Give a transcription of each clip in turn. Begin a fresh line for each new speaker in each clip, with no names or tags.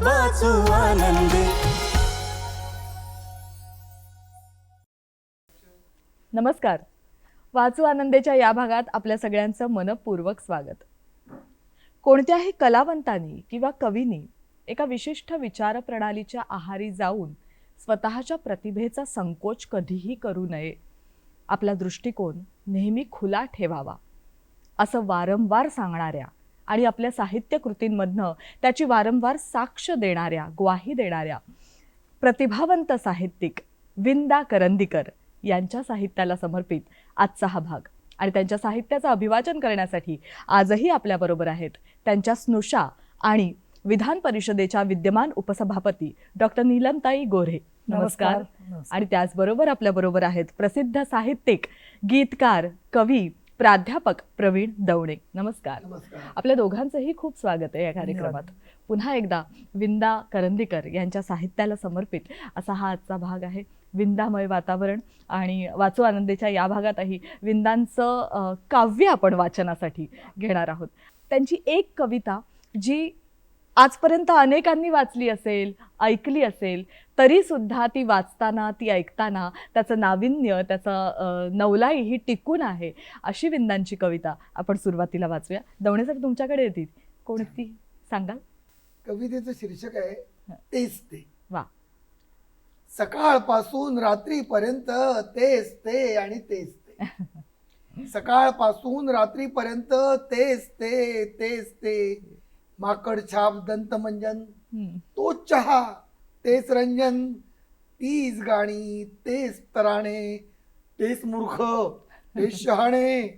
वाचू आनंदी.
नमस्कार. वाचू आनंदेच्या या भागात आपल्या सगळ्यांचं मनपूर्वक स्वागत. कोणत्याही कलावंतानी किंवा कवीनी एका विशिष्ट विचारप्रणालीच्या आहारी जाऊन स्वतःच्या प्रतिभेचा संकोच कधीही करू नये. आपला दृष्टिकोन नेहमी खुला ठेवावा असं वारंवार सांगणाऱ्या आणि आपल्या साहित्य कृतींमधनं त्याची वारंवार साक्ष देणाऱ्या ग्वाही देणाऱ्या प्रतिभावंत साहित्यिक विंदा करंदीकर यांच्या साहित्याला समर्पित आजचा हा भाग. आणि त्यांच्या साहित्याचं अभिवाचन करण्यासाठी आजही आपल्याबरोबर आहेत त्यांच्या स्नुषा आणि विधान परिषदेच्या विद्यमान उपसभापती डॉक्टर नीलमताई गोऱ्हे. नमस्कार. आणि त्याचबरोबर आपल्याबरोबर आहेत प्रसिद्ध साहित्यिक गीतकार कवी प्राध्यापक प्रवीण दवणे. नमस्कार. आपल्या दोघांचंही खूप स्वागत आहे या कार्यक्रमात. पुन्हा एकदा विंदा करंदीकर यांच्या साहित्याला समर्पित असा हा आजचा भाग आहे. विंदामय वातावरण आणि वाचू आनंदेच्या या भागातही विंदांचं काव्य आपण वाचनासाठी घेणार आहोत. त्यांची एक कविता जी आजपर्यंत अनेकांनी वाचली असेल ऐकली असेल तरी सुद्धा ती वाचताना ती ऐकताना त्याचं नाविन्य त्याचं नवलाई ही टिकून आहे अशी विंदांची कविता आपण सुरुवातीला वाचूया. दवणे सर तुमच्याकडे येतील. कोणती? सांगाल
कवितेचं शीर्षक आहे तेच ते
वा.
सकाळपासून रात्रीपर्यंत तेच ते आणि तेच ते सकाळपासून रात्रीपर्यंत तेच ते तेच ते माकड छाप दंतमंजन. तोच चहा तेच रंजन तीच गाणी तेच तराणे तेच मूर्ख तेच शहाणे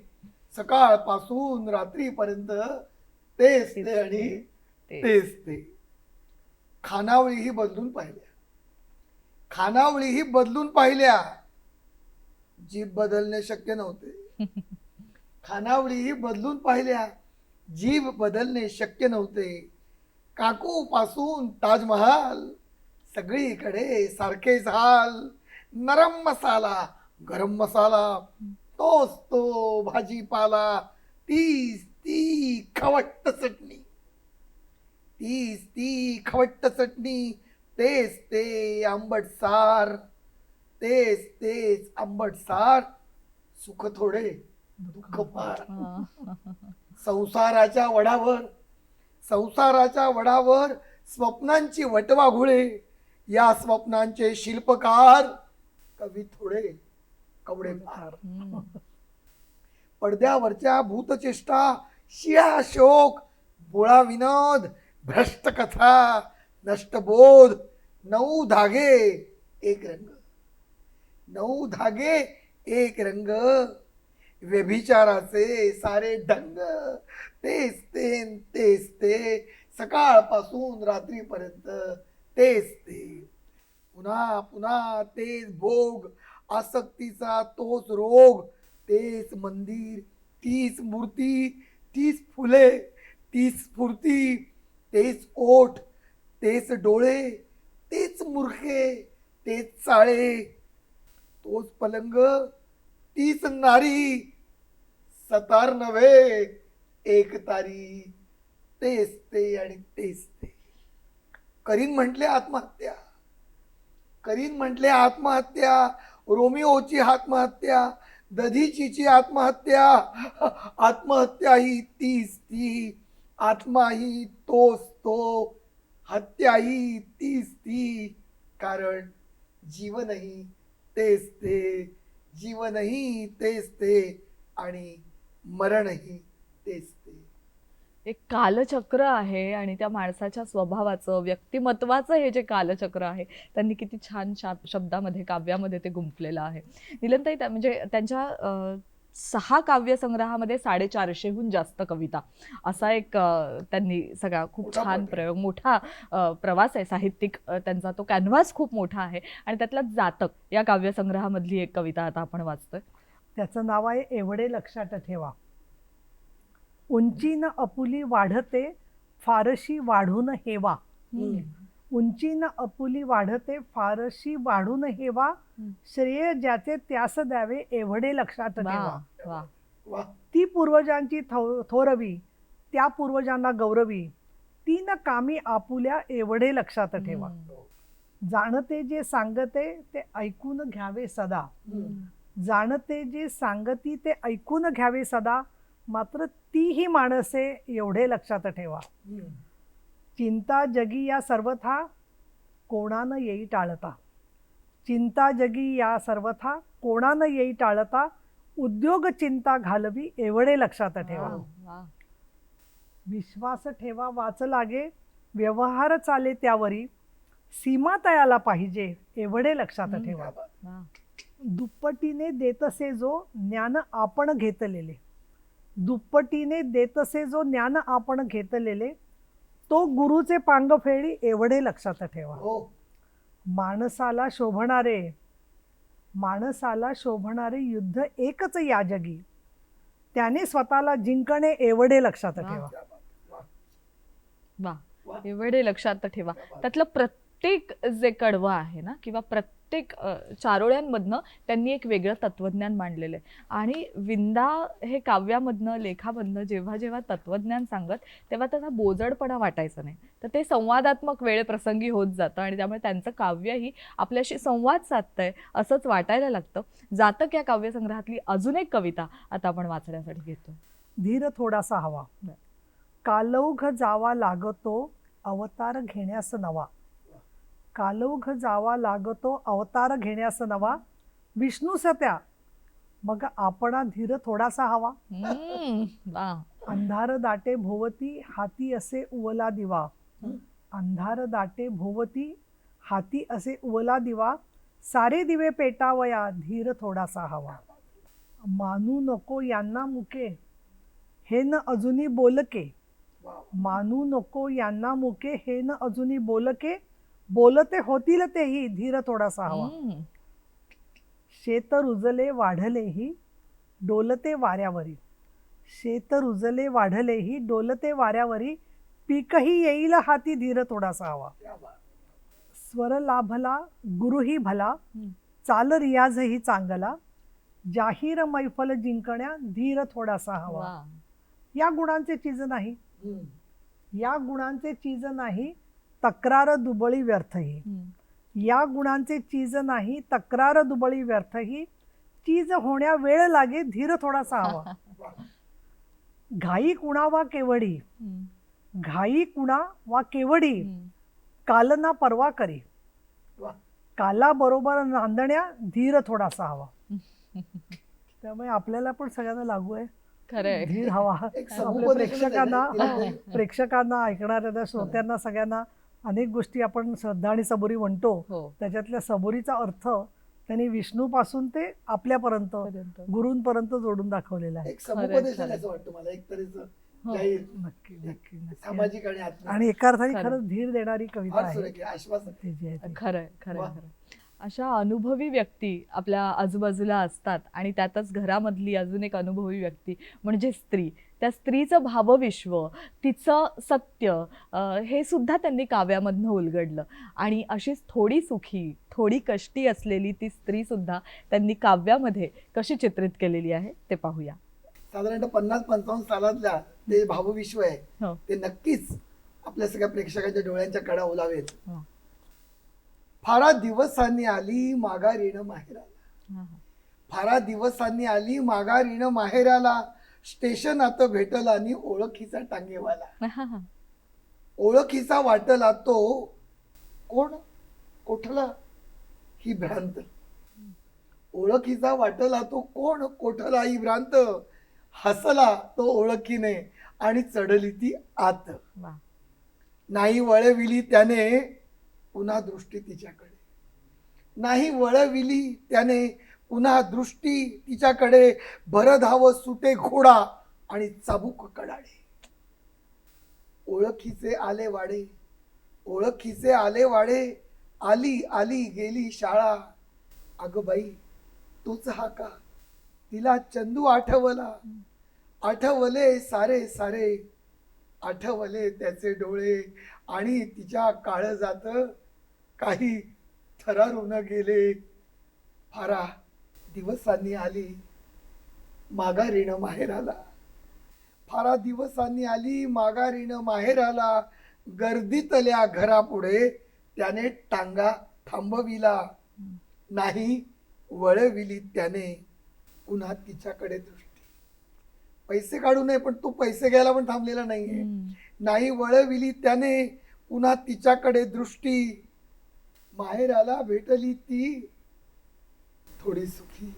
सकाळपासून रात्रीपर्यंत तेच ते आणि
ते.
तेच ते. खानावळीही बदलून पाहिल्या. खानावळीही बदलून पाहिल्या. जीभ बदलणे शक्य नव्हते. खानावळीही बदलून पाहिल्या. जीभ बदलणे शक्य नव्हते. काकू पासून ताजमहाल सगळीकडे सारखेच हाल नरम मसाला गरम मसाला तोच तो भाजीपाला तीच ती खवट्ट चटणी. तीच ती खवट्ट चटणी तेच ते आंबट सार तेच तेच आंबट सार सुख थोडे दुःख फार. संसाराच्या वडावर संसाराच्या वडावर स्वप्नांची वटवाघुळे या स्वप्नांचे शिल्पकार कवी थोडे कवडे फार. पडद्यावरच्या भूतचेष्टा शिळा शोक बोळा विनोद भ्रष्ट कथा नष्टबोध नऊ धागे एक रंग. नऊ धागे एक रंग. व्यभिचाराचे सारे ढंग. तेच ते तेच ते सकाळपासून रात्रीपर्यंत. तेच ते. पुन्हा पुन्हा तेच भोग आसक्तीचा तोच रोग तेच मंदिर तीच मूर्ती तीच फुले तीच स्फूर्ती तेच ओठ तेच डोळे तेच मुरखे तेच चाळे तोच पलंग तीच नारी सतार नव्हे. एक तारी तेच ते आणि तेच ते करीन म्हटले आत्महत्या. करीन म्हटले आत्महत्या. रोमिओची आत्महत्या. दधीचीची आत्महत्या. आत्महत्या ही तीच ती. आत्माही तोच तो. हत्याही तीच ती. कारण जीवनही तेच ते जीवनही तेच ते आणि मरणही तेच ते.
एक कालचक्र आहे आणि त्या माणसाच्या स्वभावाचं व्यक्तिमत्वाचं हे जे कालचक्र आहे त्यांनी किती छान शब्दामध्ये काव्यामध्ये ते गुंफलेलं आहे. निलंताई त्या म्हणजे त्यांच्या सहा काव्यसंग्रहामध्ये साडेचारशेहून जास्त कविता. असा एक त्यांनी सगळा खूप छान. प्रयोग मोठा प्रवास आहे साहित्यिक त्यांचा तो कॅनव्हास खूप मोठा आहे. आणि त्यातला जातक या काव्यसंग्रहामधली एक कविता आता आपण वाचतोय.
त्याचं नाव आहे एवढे लक्षात ठेवा. उंचीनं अपुली वाढते फारशी वाढून हेवा. उंचीनं अपुली वाढते फारशी वाढून हेवा. श्रेय ज्याचे त्यास द्यावे एवढे लक्षात ठेवा.
वा. वा.
वा
ती पूर्वजांची थो थोरवी त्या पूर्वजांना गौरवी. ती न कामी आपुल्या एवढे लक्षात ठेवा. जाणते जे सांगते ते ऐकून घ्यावे सदा. जाणते जे सांगती ते ऐकून घ्यावे सदा. मात्र तीही माणसे एवढे लक्षात ठेवा. चिंता जगी या सर्वथा कोणानं येई टाळता? चिंता जगी या सर्वथा कोणानं येई टाळता? उद्योग चिंता घालवी एवढे लक्षात ठेवा. विश्वास ठेवा वाच लागे. व्यवहार चाले त्यावरी. सीमा तयाला पाहिजे एवढे लक्षात ठेवा. दुप्पटीने देतसे जो ज्ञान आपण घेतलेले. दुप्पटीने देतसे जो ज्ञान आपण घेतलेले तो गुरुचे पांग फेडी एवढे लक्षात ठेवा.
हो.
माणसाला शोभणारे माणसाला शोभणारे युद्ध एकच या जगी. त्याने स्वतःला जिंकणे एवढे लक्षात. ठेवा.
वा. एवढे लक्षात ठेवा. त्यातलं प्रत्येक जे कडवं आहे ना किंवा प्रत्येक प्रत्येक चारोळ्यांमधनं त्यांनी एक वेगळं तत्वज्ञान मांडलेलं आहे. आणि विंदा हे काव्यामधनं लेखामधनं जेव्हा जेव्हा तत्वज्ञान सांगत तेव्हा त्यांना बोजडपणा वाटायचा नाही. तर ते संवादात्मक वेळ प्रसंगी होत जातं आणि त्यामुळे त्यांचं काव्यही आपल्याशी संवाद साधतंय असंच वाटायला लागतं. जातक या काव्यसंग्रहातली अजून एक कविता आता आपण वाचण्यासाठी घेतो.
धीर थोडासा हवा. कालौघ जावा लागतो अवतार घेण्यास नवा. कालौघ जावा लागतो अवतार घेण्यास नवा. विष्णू सत्या. मग आपणा धीर थोडासा हवा. अंधार दाटे भोवती हाती असे उवला दिवा. अंधार दाटे भोवती हाती असे उवला दिवा. सारे दिवे पेटावया धीर थोडासा हवा. मानू नको यांना मुके. हे न अजूनी बोलके. मानू नको यांना मुके हे न अजूनी बोलके. बोलते होतील तेही धीर थोडासा हवा. शेत रुजले वाढलेही डोलते वाऱ्यावरी. शेत रुजले वाढलेही डोलते वाऱ्यावरी. पीकही येईल हाती धीर थोडासा हवा. स्वर लाभला गुरुही भला. चाल रियाजही चांगला. जाहीर मैफल जिंकण्या धीर थोडासा हवा. या गुणांचे चीज नाही. या गुणांचे चीज नाही. तक्रार दुबळी व्यर्थही. या गुणांचे चीज नाही तक्रार दुबळी व्यर्थही. चीज होण्या वेळ लागे धीर थोडासा हवा. घाई कुणा वा केवडी. घाई कुणा वा केवडी. कालना परवा करी. काला बरोबर नांदण्या धीर थोडासा हवा. त्यामुळे आपल्याला पण सगळ्यांना लागू आहे धीर हवा. प्रेक्षकांना प्रेक्षकांना ऐकणाऱ्या त्या श्रोत्यांना सगळ्यांना अनेक गोष्टी आपण श्रद्धा आणि सबुरी म्हणतो
हो
त्याच्यातल्या सबुरीचा अर्थ त्यांनी विष्णूपासून ते आपल्यापर्यंत
पर्यंत.
गुरूंपर्यंत जोडून दाखवलेला आहे
एक समुपदेशन
खरंय.
असं वाटतं मला एक तरीच
हो.
नक्की नक्की नक्की
सामाजिक आणि
एका अर्थाने
खरं.
खरंच धीर देणारी कविता आहे.
खरंय. खरंय अशा अनुभवी व्यक्ती आपल्या आजूबाजूला असतात आणि त्यातच घरामधली अजून एक अनुभवी व्यक्ती म्हणजे स्त्री त्या स्त्रीचं भावविश्व तिचं सत्य हे सुद्धा त्यांनी काव्यामधनं उलगडलं आणि अशीच थोडी सुखी थोडी कष्टी असलेली ती स्त्री सुद्धा त्यांनी काव्यामध्ये कशी चित्रित केलेली आहे ते पाहूया
साधारणतः पन्नास पंचावन्न सालातल्या ते भावविश्व आहे
हो.
ते नक्कीच आपल्या सगळ्या प्रेक्षकांच्या डोळ्यांच्या कडा ओलावेत
हो.
फारा दिवसांनी आली माघारीण माहेराला. फारा दिवसांनी आली माघारीण माहेराला स्टेशन आता भेटल आणि ओळखीचा टांगेवाला. ओळखीचा वाटला तो कोण? कोठला? ही भ्रांत. ओळखीचा वाटला तो कोण? कोठला ही भ्रांत? हसला तो ओळखीने आणि चढली ती आत. नाही वळविली त्याने पुन्हा दृष्टी तिच्याकडे. नाही वळविली त्याने पुन्हा दृष्टी तिच्याकडे भरधाव सुटे घोडा आणि चाबूक कडाडे. ओळखीचे आले वाडे ओळखीचे आले वाडे आली आली गेली शाळा. अग बाई तूच हा का? तिला चंदू आठवला. आठवले सारे सारे. आठवले त्याचे डोळे आणि तिच्या काळ जात काही थरारून गेले. फारा. दिवसांनी आली. माघारीनं माहेर आला फारा दिवसांनी आली माघारीनं माहेर आला गर्दीतल्या घरापुढे त्याने टांगा थांबविला. नाही वळविली त्याने. पुन्हा तिच्याकडे दृष्टी. पैसे काढू नये पण तू पैसे घ्यायला पण थांबलेला नाहीये. नाही वळविली त्याने. पुन्हा तिच्याकडे दृष्टी. माहेराला भेटली ती. थोडी सुखी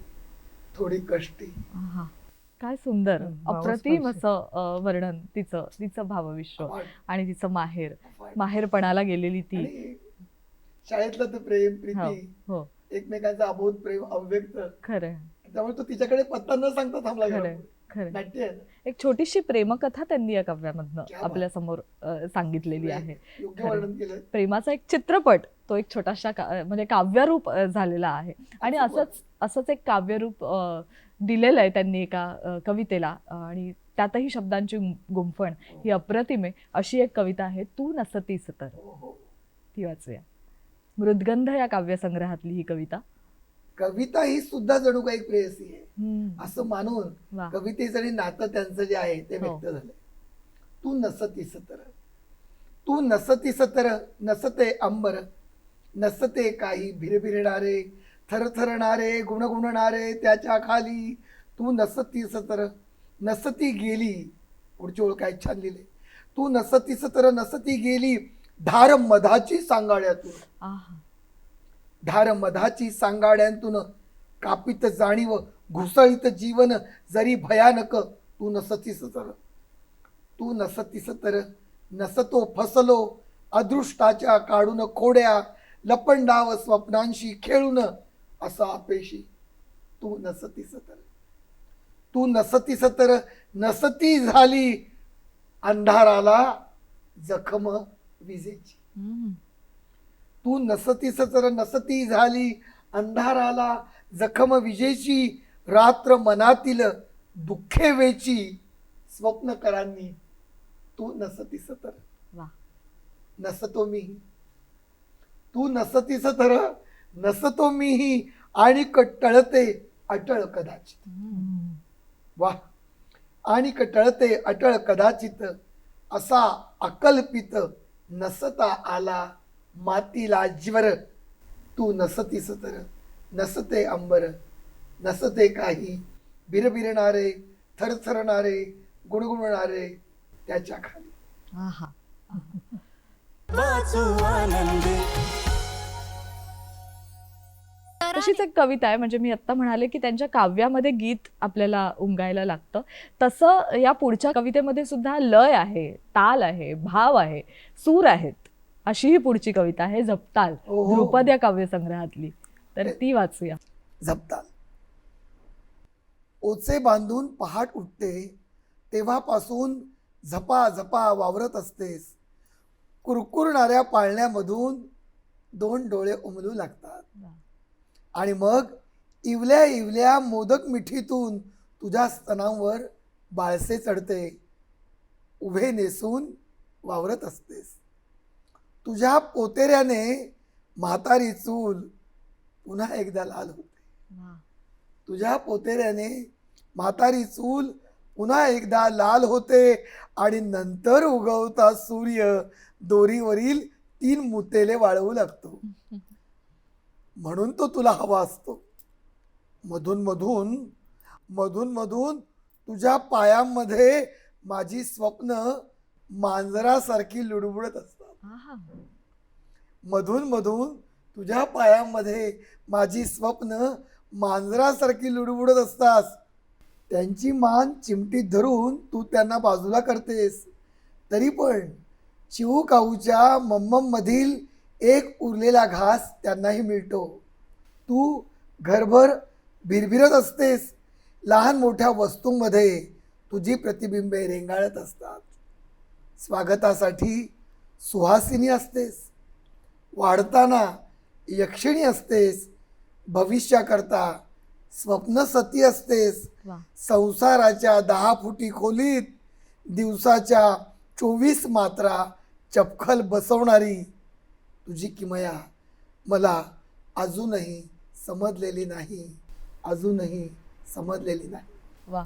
थोडी कष्टी.
काय सुंदर. अप्रतिम असं वर्णन तिचं तिचं भावविश्व आणि तिचं माहेर. माहेरपणाला गेलेली ती.
शाळेतलं ते प्रेम
हो
प्रीती
हो
एकमेकांचा अबोध प्रेम अव्यक्त.
खरंय
त्यामुळे तो तिच्याकडे पत्ता न सांगता थांबला.
खरंय
नाट्य आहे ना.
एक छोटीशी प्रेमकथा त्यांनी या काव्यामधनं
क्या बात.
आपल्यासमोर सांगितलेली आहे.
योग्य
खरंय.
वर्णन केलं
प्रेमाचा एक चित्रपट तो एक छोटासा का- म्हणजे काव्यरूप अ, झालेला आहे. आणि
असं
असंच असंच एक काव्यरूप अ, दिलेलं आहे त्यांनी एका अ, कवितेला. अ, आणि त्यातही शब्दांची गुं- गुंफण ही अप्रतिम आहे. अशी एक कविता आहे तू नसतीस तर.
हो, हो.
ती वाचूया. मृदगंध या काव्यसंग्रहातली ही कविता.
कविता ही सुद्धा जणू काही प्रेयसी आहे. असं मानून. कवितेचं आणि नातं त्यांचं जे आहे ते
हो.
व्यक्त झालंय. तू नसतीस तर तू नसतीस तर नसते अंबर. नसते काही भिरभिरणारे थरथरणारे गुणगुणणारे त्याच्याखाली. तू नसतीस तर नसती गेली पुढची ओळ काय छान लिहिले तू नसतीस तर नसती गेली धार मधाची सांगाड्यातून.
आहा.
धार मधाची सांगाड्यांतून कापित जाणीव घुसळीत जीवन जरी भयानक तू नसतीस तर. तू नसतीस तर. नसतो फसलो अदृष्टाच्या काढून खोड्या लपंडाव स्वप्नांशी खेळून असा अपेशी तू नसतीस तर. तू नसतीस तर. नसती झाली अंधाराला जखम विजेची.
mm.
तू नसतीस तर नसती झाली अंधाराला जखम विजेची रात्र मनातील दुःखे वेची स्वप्नकरांनी तू नसतीस तर. नसतो मी. तू नसतीस तर नसतो मीही आणि टळते अटळ कदाचित. वा. आणि टळते अटळ कदाचित असा अकल्पित नसता आला मातीला ज्वर. तू नसतीस तर. नसते अंबर. नसते काही. बिरबिरणारे थरथरणारे गुणगुणणारे त्याच्याखाली.
आहा.
वाचू आनंदे.
तशीच एक कविता आहे. म्हणजे मी आत्ता म्हणाले की त्यांच्या काव्यामध्ये गीत आपल्याला उमगायला लागतं. तसं या पुढच्या कवितेमध्ये सुद्धा लय आहे ताल आहे भाव आहे सूर आहेत. अशी ही पुढची कविता आहे जपताल.
हो.
ध्रुपद या काव्यसंग्रहातली. तर ती वाचूया.
झपताल ओचे बांधून पहाट उठते तेव्हापासून झपा झपा वावरत असतेस. कुरकुरणाऱ्या पाळण्यामधून दोन डोळे उमलू लागतात. आणि मग इवल्या इवल्या मोदक मिठीतून तुझ्या स्तनांवर बाळसे चढते उभे नेसून वावरत असतेस. तुझ्या पोतेऱ्याने म्हातारी चूल पुन्हा एकदा लाल होते. तुझ्या पोतेऱ्याने म्हातारी चूल पुन्हा एकदा लाल होते आणि नंतर उगवता सूर्य दोरीवरील तीन मुतेले वाळवू लागतो. म्हणून तो तुला हवा असतो. मधून मधून मधून मधून तुझ्या पायांमध्ये माझी स्वप्न मांजरासारखी लुडबुडत असतात. मधून मधून तुझ्या पायामध्ये माझी स्वप्न मांजरासारखी लुडबुडत असतास. त्यांची मान चिमटीत धरून तू त्यांना बाजूला करतेस. तरी पण चिऊ काऊच्या मम्मममधील एक उरलेला घास त्यांनाही मिळतो. तू घरभर भिरभिरत असतेस. लहान मोठ्या वस्तूंमध्ये तुझी प्रतिबिंबे रेंगाळत असतात. स्वागतासाठी सुहासिनी असतेस. वाढताना यक्षिणी असतेस. भविष्याकरता स्वप्नसती असतेस.
वा.
संसाराच्या दहा फुटी खोलीत दिवसाच्या चोवीस मात्रा चपखल बसवणारी तुझी किमया मला अजूनही समजलेली नाही. अजूनही समजलेली नाही.
वा.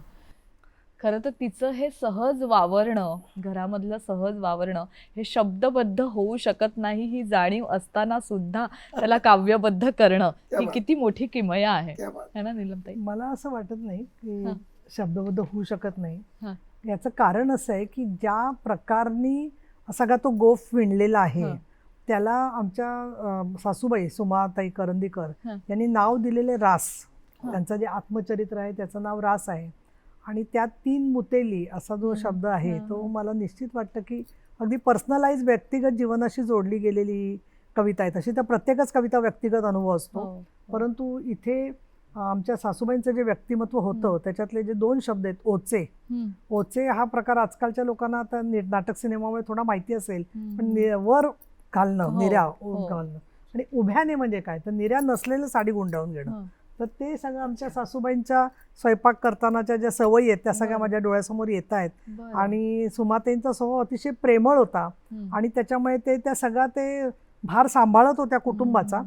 खरं तर तिचं हे सहज वावरणं घरामधलं सहज वावरणं हे शब्दबद्ध होऊ शकत नाही ही जाणीव असताना सुद्धा त्याला काव्यबद्ध करणं ही. किती मोठी किमया आहे. है ना नीलमताई
मला असं वाटत नाही की. शब्दबद्ध होऊ शकत नाही
हां.
याचं कारण असं आहे की ज्या प्रकारनी सगळा तो गोफ विणलेला आहे. त्याला आमच्या सासूबाई सुमाताई करंदीकर
हां.
यांनी नाव दिलेले रास. त्यांचं जे आत्मचरित्र आहे त्याचं नाव रास आहे आणि त्यात तीन मुतेली असा जो. शब्द आहे तो. मला निश्चित वाटतं की अगदी पर्सनलाइज व्यक्तिगत जीवनाशी जोडली गेलेली कविता आहे तशी तर प्रत्येकच कविता व्यक्तिगत अनुभव असतो
हो, हो.
परंतु इथे आमच्या सासूबाईंचं जे व्यक्तिमत्व होतं त्याच्यातले जे दोन शब्द आहेत ओचे ओचे हा प्रकार आजकालच्या लोकांना आता नाटक सिनेमामुळे थोडा माहिती असेल. पण वर घालणं
हो,
निर्या
हो.
घालणं आणि उभ्याने म्हणजे काय तर निर्या नसलेलं साडी गुंडाळून घेणं. तर ते सगळं आमच्या सासूबाईंच्या स्वयंपाक करतानाच्या ज्या सवयी आहेत त्या सगळ्या. माझ्या डोळ्यासमोर येत आहेत. आणि सुमातेंचा स्वभाव अतिशय प्रेमळ होता. आणि त्याच्यामुळे ते त्या सगळा ते भार सांभाळत होत्या कुटुंबाचा.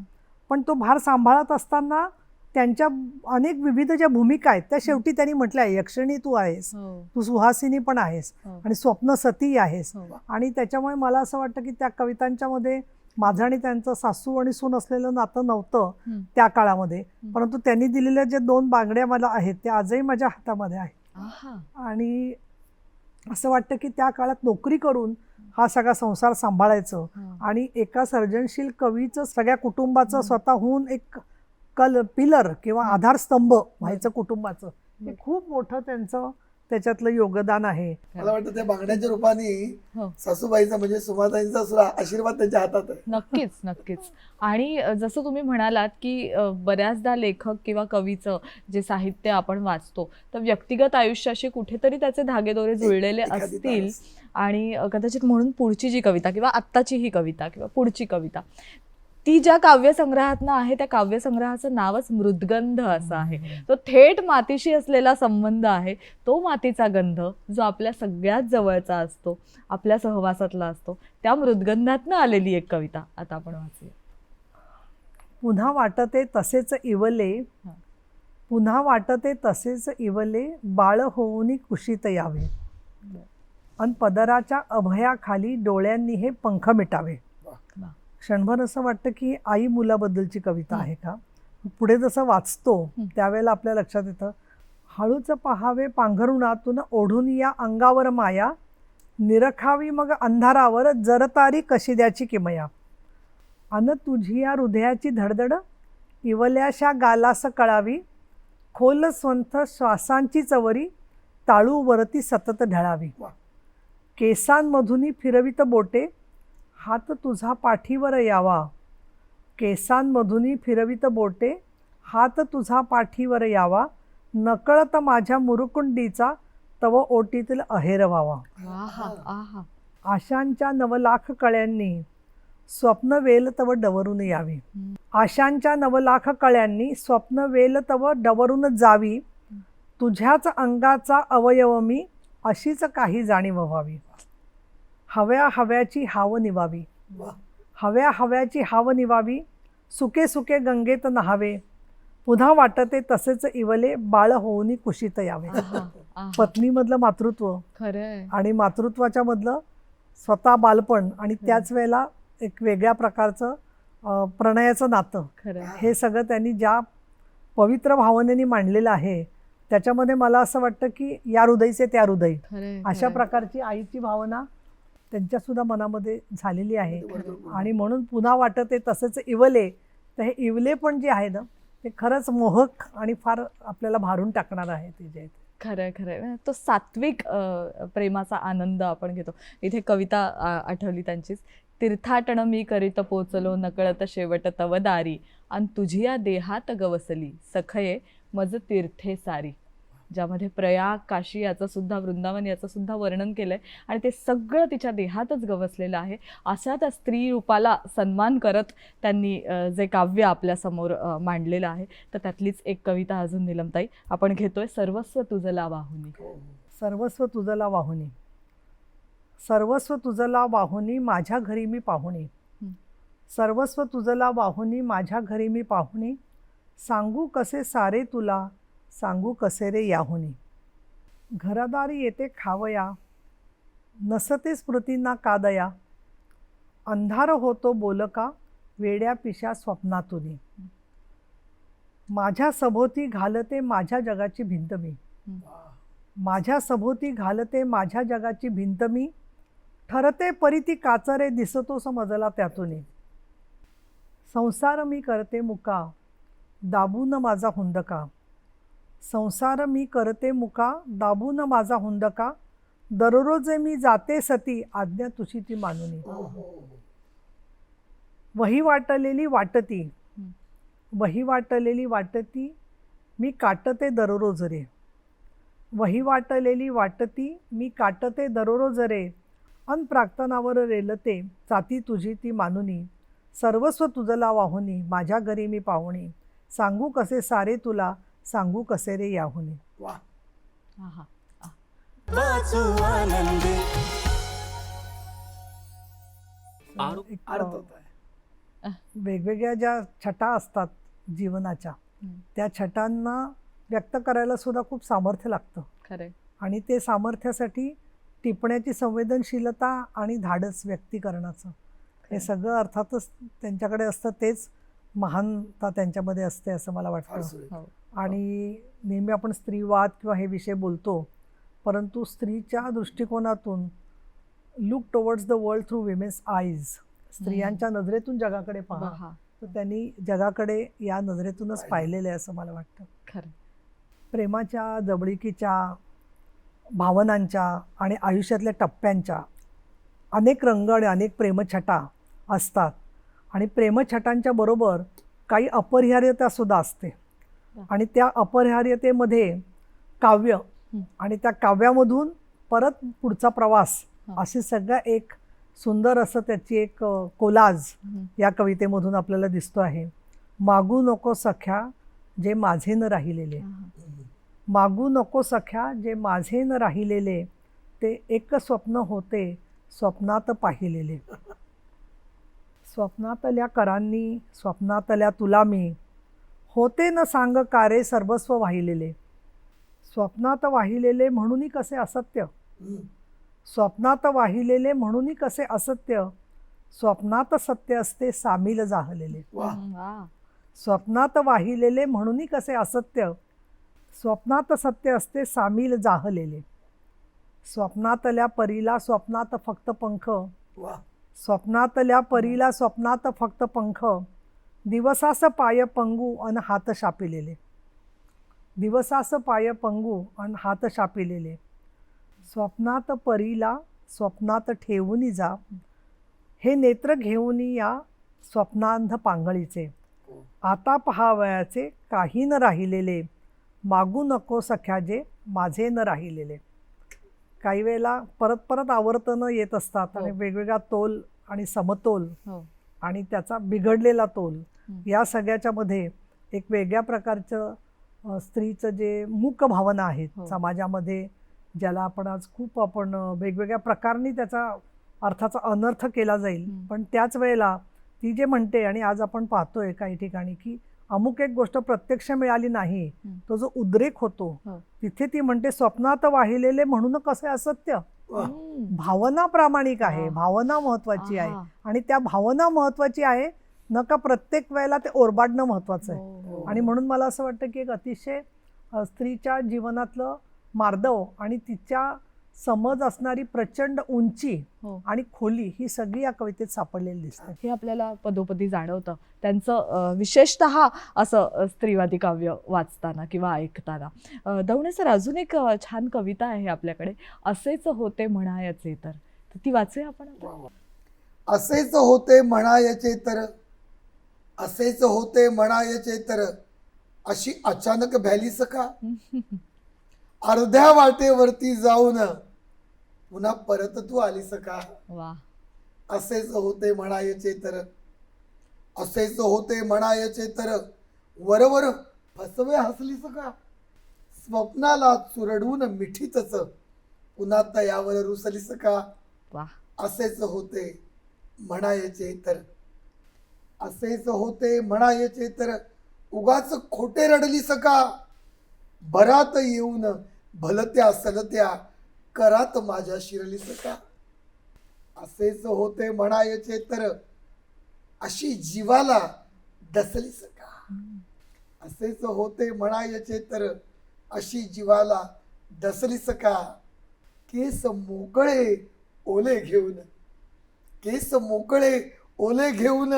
पण तो भार सांभाळत असताना त्यांच्या अनेक विविध ज्या भूमिका आहेत त्या शेवटी त्यांनी म्हटल्या यक्षिणी तू आहेस
हो,
तू सुहासिनी पण आहेस
हो.
आणि स्वप्न सती आहेस
हो.
आणि त्याच्यामुळे मला असं वाटतं की त्या कवितांच्या मध्ये माझं आणि त्यांचं सासू आणि सून असलेलं नातं नव्हतं. त्या काळामध्ये. परंतु त्यांनी दिलेल्या जे दोन बांगड्या मला आहेत त्या आजही माझ्या हातामध्ये आहेत.
आहा.
आणि असं वाटतं की त्या काळात नोकरी करून हा सगळा संसार सांभाळायचं. आणि एका सर्जनशील कवीचं सगळ्या कुटुंबाचं स्वतःहून एक कल पिलर किंवा आधारस्तंभ व्हायचं कुटुंबाचं हे खूप मोठं त्यांचं त्याच्यातलं योगदान आहे
मला वाटतं त्या बांगड्याच्या रूपाने
हो.
सासूबाईचा म्हणजे सुमाताईंचा सुद्धा आशीर्वाद त्यांच्या हातात आहे
नक्कीच नक्कीच आणि जसं तुम्ही म्हणालात की बऱ्याचदा लेखक किंवा कवीचं जे साहित्य आपण वाचतो तर व्यक्तिगत आयुष्याशी कुठेतरी त्याचे धागेदोरे जुळलेले असतील. आणि कदाचित म्हणून पुढची जी कविता किंवा आत्ताची ही कविता किंवा पुढची कविता ती ज्या काव्यसंग्रहातनं आहे त्या काव्यसंग्रहाचं नावच मृदगंध असं आहे. तो थेट मातीशी असलेला संबंध आहे तो मातीचा गंध जो आपल्या सगळ्यात जवळचा असतो आपल्या सहवासातला असतो त्या मृदगंधातनं आलेली एक कविता. आता आपण वाचूया.
पुन्हा वाटते तसेच इवले. पुन्हा वाटते तसेच इवले बाळ होऊनी कुशीत यावे. अन पदराच्या अभयाखाली डोळ्यांनी हे पंख मिटावे. क्षणभर असं वाटतं की आई मुलाबद्दलची कविता. आहे का पुढे जसं वाचतो. त्यावेळेला आपल्या लक्षात येतं हळूच पहावे पांघरुणातून ओढून या अंगावर माया निरखावी मग अंधारावर जरतारी कशिद्याची किमया अन तुझी या हृदयाची धडधड इवल्याशा गालास कळावी खोल स्वंथ श्वासांची चवरी ताळू वरती सतत ढळावी
वा.
केसांमधून फिरवित बोटे हात तुझा पाठीवर यावा. केसांमधून फिरवित बोटे हात तुझा पाठीवर यावा. नकळत माझ्या मुरुकुंडीचा तव ओटीतील अहेर व्हावा.
आहा आहा.
आशांच्या नवलाख कळ्यांनी स्वप्न वेल तव डवरून यावी. आशांच्या नवलाख कळ्यांनी स्वप्न वेल तव डवरून जावी. तुझ्याच अंगाचा अवयव मी अशीच काही जाणीव व्हावी. हव्या हव्याची हाव निवावी. हव्या हव्याची हाव निवावी सुके सुके गंगेत नहावे. पुन्हा वाटते तसेच इवले बाळ होऊनी कुशीत यावे. पत्नीमधलं मातृत्व आणि मातृत्वाच्या मधलं स्वतः बालपण आणि त्याच वेळेला एक वेगळ्या प्रकारचं प्रणयाचं नातं. हे सगळं त्यांनी ज्या पवित्र भावनेने मांडलेलं आहे त्याच्यामध्ये मला असं वाटतं की या हृदयचे त्या हृदय. अशा. प्रकारची आईची भावना त्यांच्या सुद्धा मनामध्ये झालेली आहे. आणि म्हणून पुन्हा वाटत आहे तसंच इवले. तर हे इवले पण जे आहे ना ते खरंच मोहक आणि फार आपल्याला भारून टाकणार आहे ते जे.
खरंय खरंय तो सात्विक प्रेमाचा आनंद आपण घेतो. इथे कविता आठवली त्यांचीच. तीर्थाटन मी करीत पोचलो नकळत शेवट तव दारी. आणि तुझी या देहात गवसली. सखये मज तीर्थे सारी. ज्यामध्ये प्रयाग काशी याचं सुद्धा वृंदावन याचं सुद्धा वर्णन केलंय. आणि ते सगळं तिच्या देहातच गवसलेलं आहे. अशा त्या स्त्री रूपाला सन्मान करत त्यांनी जे काव्य आपल्यासमोर मांडलेलं आहे तर त्यातलीच एक कविता अजून निलमताई. आपण घेतोय सर्वस्व तुझला वाहुनी.
सर्वस्व तुझला वाहुनी. सर्वस्व तुझला वाहुनी माझ्या घरी मी पाहुणी
हं.
सर्वस्व तुझला वाहुनी माझ्या घरी मी पाहुणी सांगू कसे सारे तुला? सांगू कसे रे याहुनी. घरादारी येते खावया नसते स्मृतींना कादया अंधार होतो बोलका वेड्या पिशा स्वप्नातुनी. माझ्या सभोवती घालते माझ्या जगाची भिंत मी माझ्या सभोवती घालते माझ्या जगाची भिंत मी ठरते परी ती काचरे दिसतो समजला त्यातून. संसार मी करते मुका दाबून माझा हुंदका. संसार मी करते मुका दाबून माझा हुंदका. दररोज मी जाते सती आज्ञा तुझी ती मानुनी वही वाटलेली वाटती. वही वाटलेली वाटती मी काटते दररोज रे. वही वाटलेली वाटती मी काटते दररोज रे. अन प्राक्तनावर रेलते चाती तुझी ती मानुनी सर्वस्व तुझला वाहुनी माझ्या घरी मी पाहुणी सांगू कसे सारे तुला सांगू कसे रे याहुनी
वा.
आहा.
वाचू आनंदे.
एक,
अर्थ
अ,
होत आहे.
वेगवेगळ्या ज्या छटा असतात जीवनाच्या. त्या छटांना व्यक्त करायला सुद्धा खूप सामर्थ्य लागतं.
खरंय.
आणि ते सामर्थ्यासाठी टिपण्याची संवेदनशीलता आणि धाडस व्यक्तीकरणाचं. हे सगळं अर्थातच त्यांच्याकडे असतं तेच महानता त्यांच्यामध्ये असते असं मला वाटतं.
हो.
आणि नेहमी आपण स्त्रीवाद किंवा हे विषय बोलतो परंतु स्त्रीच्या दृष्टिकोनातून look towards the world through women's eyes स्त्रियांच्या नजरेतून जगाकडे पहा.
पहा
तर त्यांनी जगाकडे या नजरेतूनच पाहिलेलं आहे असं मला वाटतं.
खरं.
प्रेमाच्या जवळिकीच्या भावनांच्या आणि आयुष्यातल्या टप्प्यांच्या अनेक रंग आणि अनेक प्रेमछटा असतात. आणि प्रेमछटांच्या बरोबर काही अपरिहार्यतासुद्धा असते आणि त्या अपरिहार्यतेमध्ये काव्य. आणि त्या काव्यामधून परत पुढचा प्रवास
हा.
असे सगळं एक सुंदर असं त्याची एक कोलाज. या कवितेमधून आपल्याला दिसतो आहे मागू नको सख्या जे माझे न राहिलेले. मागू नको सख्या जे माझे न राहिलेले ते एक स्वप्न होते स्वप्नात पाहिलेले स्वप्नातल्या करांनी स्वप्नातल्या तुला मी होते न सांग कारे सर्वस्व वाहिलेले. स्वप्नात वाहिलेले म्हणूनही कसे असत्य. स्वप्नात वाहिलेले म्हणूनही कसे असत्य? स्वप्नात सत्य असते सामील जाहलेले स्वप्नात वाहिलेले म्हणूनही कसे असत्य? स्वप्नात सत्य असते सामील जाहलेले स्वप्नातल्या परीला स्वप्नात फक्त पंख.
वा
स्वप्नातल्या परीला स्वप्नात फक्त पंख. दिवसास पाय पंगू अन हात शापिलेले. दिवसास पाय पंगू अन हात शापिलेले. स्वप्नात परीला स्वप्नात ठेवून जा. हे नेत्र घेऊन या स्वप्नांध पांगळीचे. आता पहावयाचे काही न राहिलेले. मागू नको सख्या जे माझे न राहिलेले. काही वेळेला परत परत आवर्तनं येत असतात आणि
हो.
वेगवेगळा तोल आणि समतोल
हो
आणि त्याचा बिघडलेला तोल. या सगळ्याच्या मध्ये एक वेगळ्या प्रकारचं स्त्रीचं जे मूक भावना आहेत
हो.
समाजामध्ये ज्याला आपण आज खूप आपण वेगवेगळ्या प्रकारनी त्याचा अर्थाचा अनर्थ केला जाईल. पण त्याच वेळेला ती जे म्हणते आणि आज आपण पाहतोय काही ठिकाणी की अमुक एक गोष्ट प्रत्यक्ष मिळाली नाही. तो जो उद्रेक होतो
हो.
तिथे ती म्हणते स्वप्नात वाहिलेले म्हणून कसे असत्य. भावना प्रामाणिक आहे. भावना महत्वाची आहे. आणि त्या भावना महत्वाची आहे न का प्रत्येक वेळेला ते ओरबाडणं महत्वाचं आहे
हो, हो.
आणि म्हणून मला असं वाटतं की एक अतिशय स्त्रीच्या जीवनातलं मार्दव आणि तिच्या समज असणारी प्रचंड उंची
हो.
आणि खोली ही सगळी या कवितेत सापडलेली दिसते.
हे आपल्याला पदोपदी जाणवतं. त्यांचं विशेषतः असं स्त्रीवादी काव्य वाचताना किंवा ऐकताना. दवणे सर अजून एक छान कविता आहे आपल्याकडे. असेच होते म्हणायचे तर. तर ती वाचूया आपण आता?
असेच होते म्हणायचे तर. असेच होते म्हणायचे तर. अशी अचानक भ्यालीस का? अर्ध्या वाटेवरती जाऊन पुन्हा परत तू आलीस का? असेच होते म्हणायचे तर असेच होते म्हणायचे तर वरवर फसवे हसलीस का? स्वप्नाला चुरडून मिठीतच पुन्हा तयावर रुसलीस का?
वा.
असेच होते म्हणायचे तर असेच होते म्हणायचे तर उगाच खोटे रडलीस का? भरात येऊन भलत्या सलत्या करात माझ्या शिरली सका असेच होते म्हणायचे तर अशी जीवाला डसली सका असेच होते म्हणायचे तर अशी जीवाला डसलीस का? केस मोकळे ओले घेऊन केस मोकळे ओले घेऊन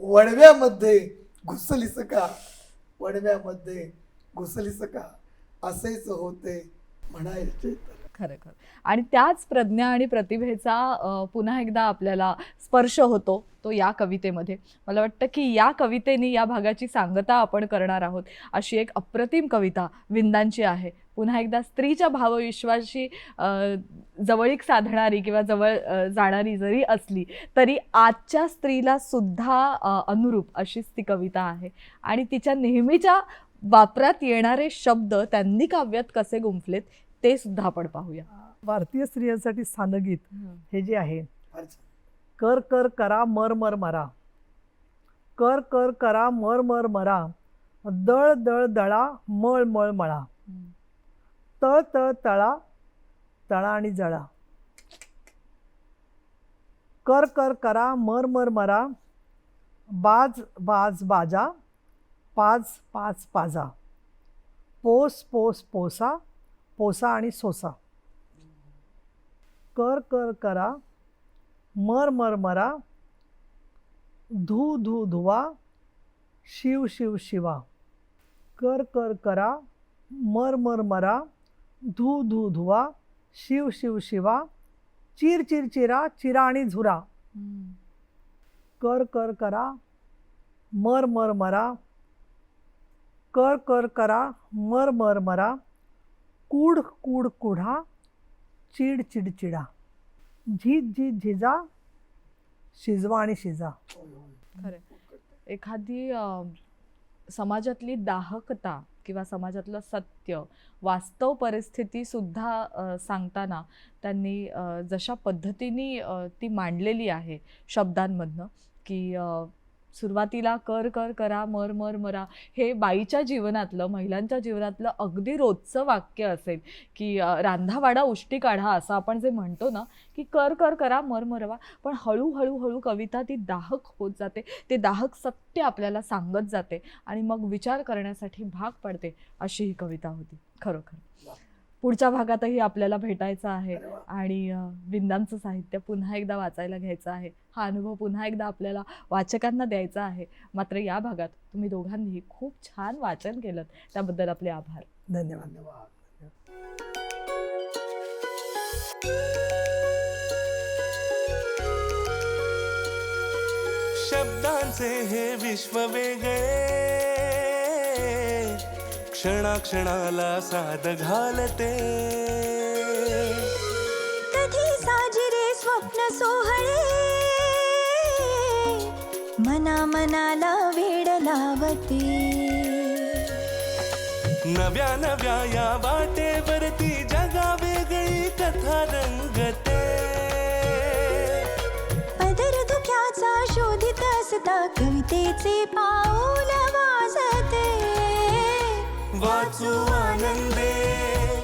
वडव्यामध्ये घुसलीस का? वडव्यामध्ये घुसली सका असेच होते म्हणायचे.
खरं खरं. आणि त्याच प्रज्ञा आणि प्रतिभेचा पुन्हा एकदा आपल्याला स्पर्श होतो तो या कवितेमध्ये. मला वाटतं की या कवितेने या भागाची सांगता आपण करणार आहोत अशी एक अप्रतिम कविता विंदांची आहे. पुन्हा एकदा स्त्रीच्या भावविश्वाशी जवळीक साधणारी किंवा जवळ जाणारी जरी असली तरी आजच्या स्त्रीला सुद्धा अनुरूप अशीच ती कविता आहे. आणि तिच्या नेहमीच्या वापरात येणारे शब्द त्यांनी काव्यात कसे गुंफलेत ते सुद्धा आपण पाहूया.
भारतीय स्त्रियांसाठी स्थानगीत हे जे आहे. कर कर करा मर मर मरा. कर कर करा मर मर मरा. दळ दळ दळा मळ मळ मळा. तळ तळ तळा तळा आणि जळा. कर कर करा मर मर मरा. बाज बाज बाजा. पाज पाच पाजा. पोस पोस पोसा पोसा आणि सोसा. कर कर करा. मर मर मरा. धू धू धुवा. शिव शिव शिवा. कर कर करा. मर मर मरा. धू धू धुवा. शिव शिव शिवा. चिर चिर चिरा चिरा आणि झुरा. कर कर करा. मर मर मरा. कर कर करा मर मर मरा कूड कूड कुढा चिड चिड चिडा. झीज झीज झिजा शिजवा आणि शिजा.
खरे एखादी समाजातली दाहकता किंवा समाजातलं सत्य वास्तव परिस्थितीसुद्धा सांगताना त्यांनी जशा पद्धतीने ती मांडलेली आहे शब्दांमधनं की सुरुवातीला कर कर करा मर मर मरा हे बाईच्या जीवनातलं महिलांच्या जीवनातलं अगदी रोजचं वाक्य असेल की रांधावाडा उष्टी काढा असं आपण जे म्हणतो ना की कर कर करा मर मरवा पण हळूहळू हळू कविता ती दाहक होत जाते. ते दाहक सत्य आपल्याला सांगत जाते आणि मग विचार करण्यासाठी भाग पडते अशी ही कविता होती. खरोखर. पुढच्या भागातही आपल्याला भेटायचं आहे आणि विंदांचं साहित्य पुन्हा एकदा वाचायला घ्यायचं आहे. हा अनुभव पुन्हा एकदा आपल्याला वाचकांना द्यायचा आहे. मात्र या भागात तुम्ही दोघांनी खूप छान वाचन केलं त्याबद्दल आपले आभार.
धन्यवाद.
धन्यवाद.
शब्दांचे हे विश्व वेगळे. क्षणाक्षणाला साद घालते.
कधी साजिरे स्वप्न सोहळे. मना मनाला वेड लावते.
नव्या नव्या या वाटेवरती जगा वेगळी कथा रंगते.
पदर धुक्याचा शोधित असता कवितेचे पाऊल
वाचू आनंदे वाचू